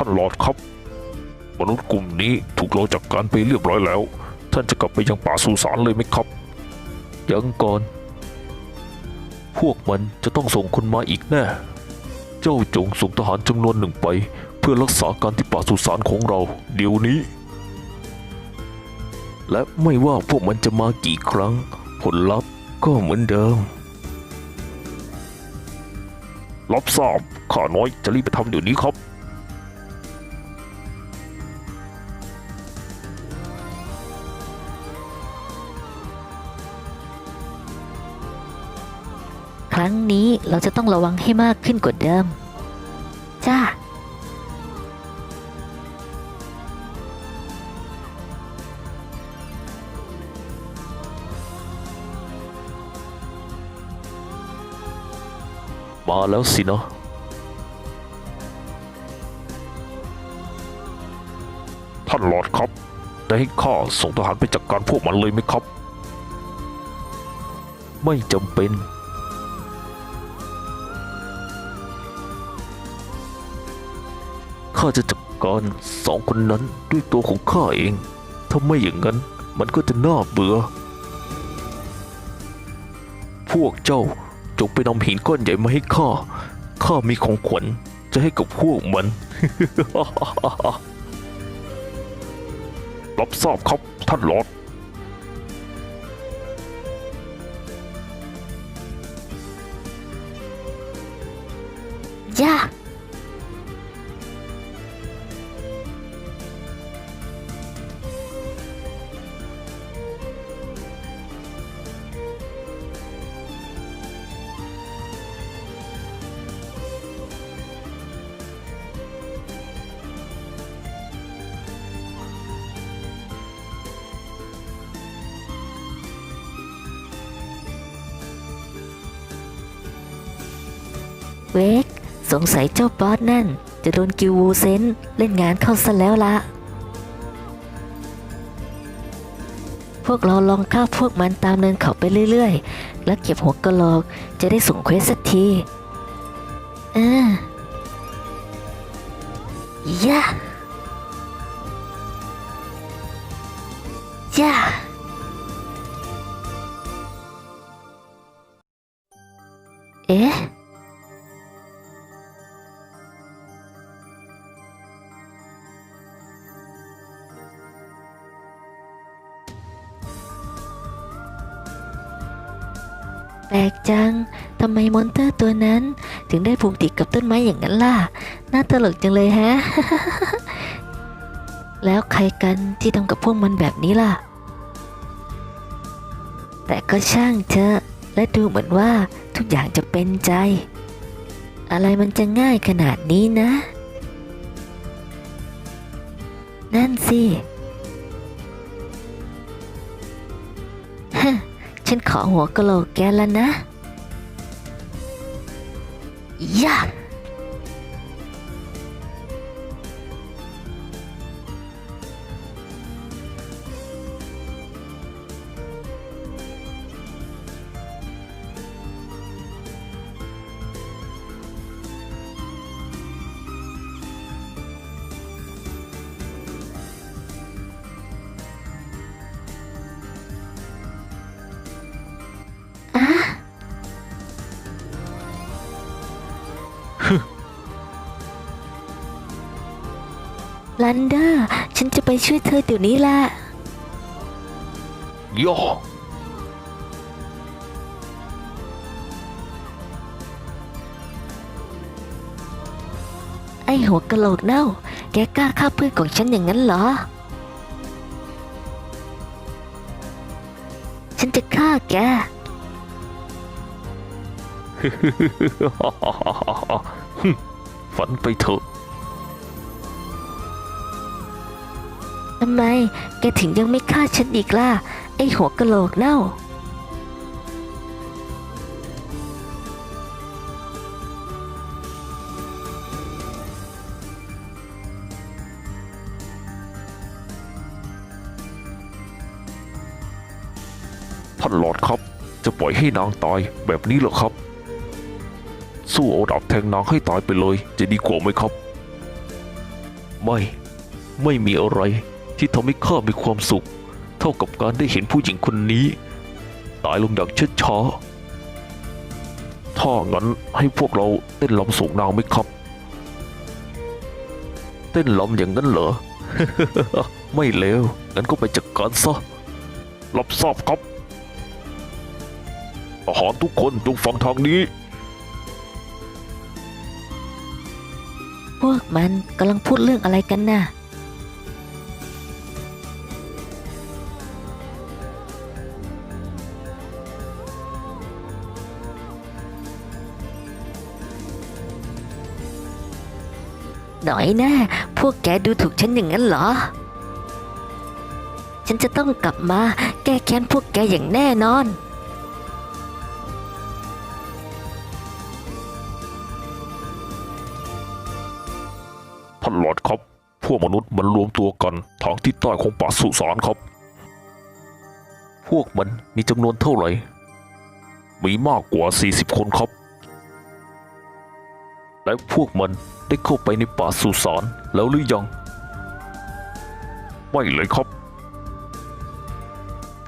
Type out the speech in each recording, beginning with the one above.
ท่านหลอดครับ มนุษย์กลุ่มนี้ถูกเราจัดการไปเรียบร้อยแล้ว ท่านจะกลับไปยังป่าสุสานเลยไหมครับ ยังก่อน พวกมันจะต้องส่งคนมาอีกแน่ เจ้าจงส่งทหารจำนวนหนึ่งไป เพื่อรักษาการที่ป่าสุสานของเรา เดี๋ยวนี้ และไม่ว่าพวกมันจะมากี่ครั้ง ผลลัพธ์ก็เหมือนเดิมรับทราบข้าน้อยจะรีบไปทำเดี๋ยวนี้ครับ รั้งนี้เราจะต้องระวังให้มากขึ้นกว่าเดิม จ้า มาแล้วสินะท่านหลอดครับ ได้ให้ข้าส่งทหารไปจัดการพวกมันเลยไหมครับ ไม่จำเป็นาจะจัดการสองคนนั้นด้วยตัวของข้าเอง ถ้าไม่อย่างนั้นมันก็จะน่าเบื่อ พวกเจ้าจงไปนำหินก้อนใหญ่มาให้ข้า ข้ามีของขวัญจะให้กับพวกมัน รับทราบครับท่านหลอด ย่า เวกสงสัยเจ้าบอสนั่น จะโดนกิววูเซนเล่นงานเข้าซะแล้วละพวกเราลองฆ่าพวกมันตามเนินเขาไปเรื่อยๆ แล้วเก็บหัวกะโหลกจะได้ส่งเควสสักทีเออย่าย่าเอ๊ะ แปลกจัง ทำไมมอนเตอร์ตัวนั้น ถึงได้ผูกติดกับต้นไม้อย่างนั้นล่ะ น่าตลกจังเลยฮะ แล้วใครกันที่ทำกับพวกมันแบบนี้ล่ะ แต่ก็ช่างเถอะ และดูเหมือนว่าทุกอย่างจะเป็นใจ อะไรมันจะง่ายขนาดนี้นะ นั่นสิ ฉันขอหัวกะโหลกแกแล้วนะยาก ลันเดอร์ฉันจะไปช่วยเธอเดี๋ยวนี้ละย่อไอหัวกะโหลกเน่า แกกล้าฆ่าเพื่อนของฉันอย่างนั้นเหรอ ฉันจะฆ่าแก ฝันไปเถอะ ทำไม แกถึงยังไม่ฆ่าฉันอีกล่ะ ไอหัวกะโหลกเน่า ท่านหลอดครับ จะปล่อยให้นางตายแบบนี้เหรอครับ สู้เอาดาบแทงนางให้ตายไปเลย จะดีกว่าไหมครับ ไม่ ไม่มีอะไรที่ทำให้ข้ามีความสุข เท่ากับการได้เห็นผู้หญิงคนนี้ ตายลงอย่างช้าถ้างั้นให้พวกเราเต้นลำสูงนางไหมครับ เต้นลำอย่างนั้นเหรอ ไม่เลวงั้นก็ไปจัดกการซะรับทราบครับอาหารทุกคนจงฟังทางนี้ พวกมันกำลังพูดเรื่องอะไรกันน่ะ หน่อยน่พวกแกดูถูกฉันอย่างนั้นเหรอ ฉันจะต้องกลับมาแก้แค้นพวกแกอย่างแน่นอน ท่านหลอดครับ พวกมนุษย์มันรวมตัวกันทางทิศใต้ของป่าสุสานครับ พวกมันมีจำนวนเท่าไหร่ มีมากกว่า 40 คนครับ และพวกมันได้เข้าไปในป่าสุสานแล้วหรือยัง ไม่เลยครับ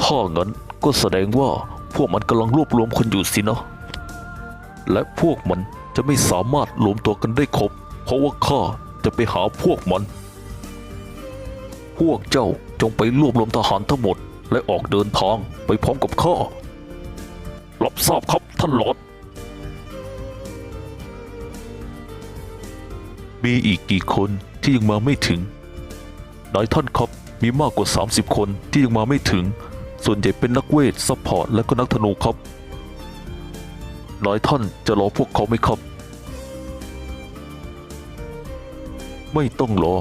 ถ้างั้นก็แสดงว่าพวกมันกำลังรวบรวมคนอยู่สินะและพวกมันจะไม่สามารถรวมตัวกันได้ครบ เพราะว่าข้า จะไปหาพวกมัน พวกเจ้าจงไปรวบรวมทหารทั้งหมด และออกเดินทางไปพร้อมกับข้ารับทราบครับท่านหลอด มีอีกกี่คนที่ยังมาไม่ถึงนายท่านครับมีมากกว่า 30 คนที่ยังมาไม่ถึง ส่วนใหญ่เป็นนักเวทซัพพอร์ตและก็นักธนูครับนายท่านจะรอพวกเขาไหมครับ ไม่ต้องรอ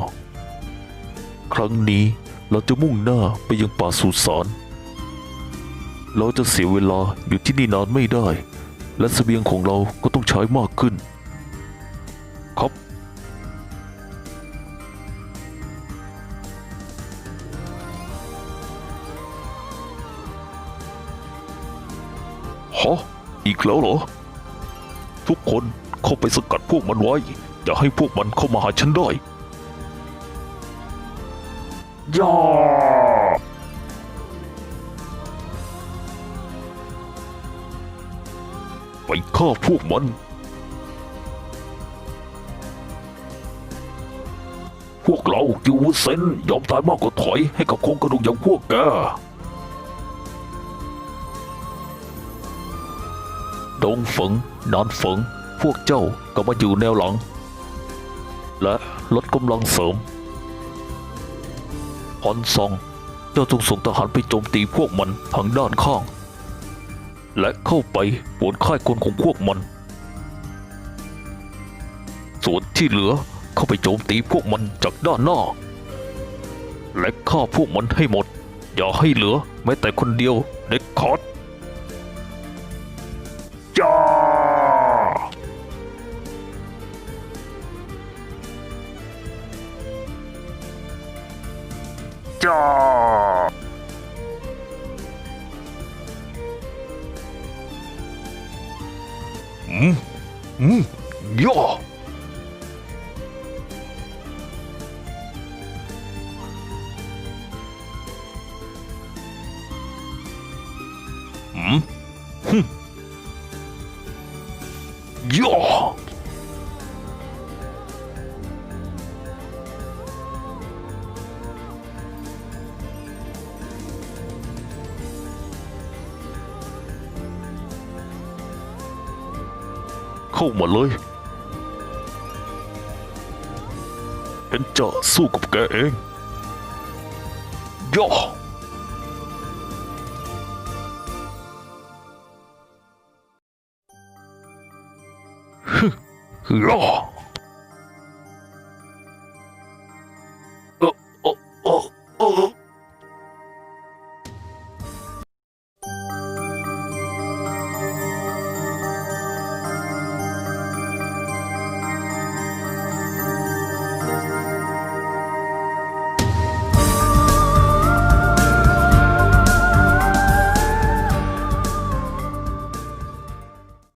ครั้งนี้เราจะมุ่งหน้าไปยังป่าสุสานเราจะเสียเวลาอยู่ที่นี่นานไม่ได้ และเสบียงของเราก็ต้องใช้มากขึ้น ครับ ฮะ อีกแล้วเหรอ ทุกคนเข้าไปสกัดพวกมันไว้ อย่าให้พวกมันเข้ามาหาฉันได้ย่าไปฆ่าพวกมัน พวกเรากิวเซนยอมตายมากกว่าถอยให้กับโครงกระดูกอย่างพวกแกดงฝงนอนฝงพวกเจ้าก็มาอยู่แนวหลัง และลดกำลังเสริมฮอนซอง เจ้าจงส่งทหารไปโจมตีพวกมันทางด้านข้าง และเข้าไปปวนค่ายคนของพวกมัน ส่วนที่เหลือเข้าไปโจมตีพวกมันจากด้านหน้าและฆ่าพวกมันให้หมด อย่าให้เหลือแม้แต่คนเดียวเด็ดขาด อืมอืมย่ออืมย่อ เข้ามาเลย ฉันจะสู้กับแกเองย่อฮึย่อ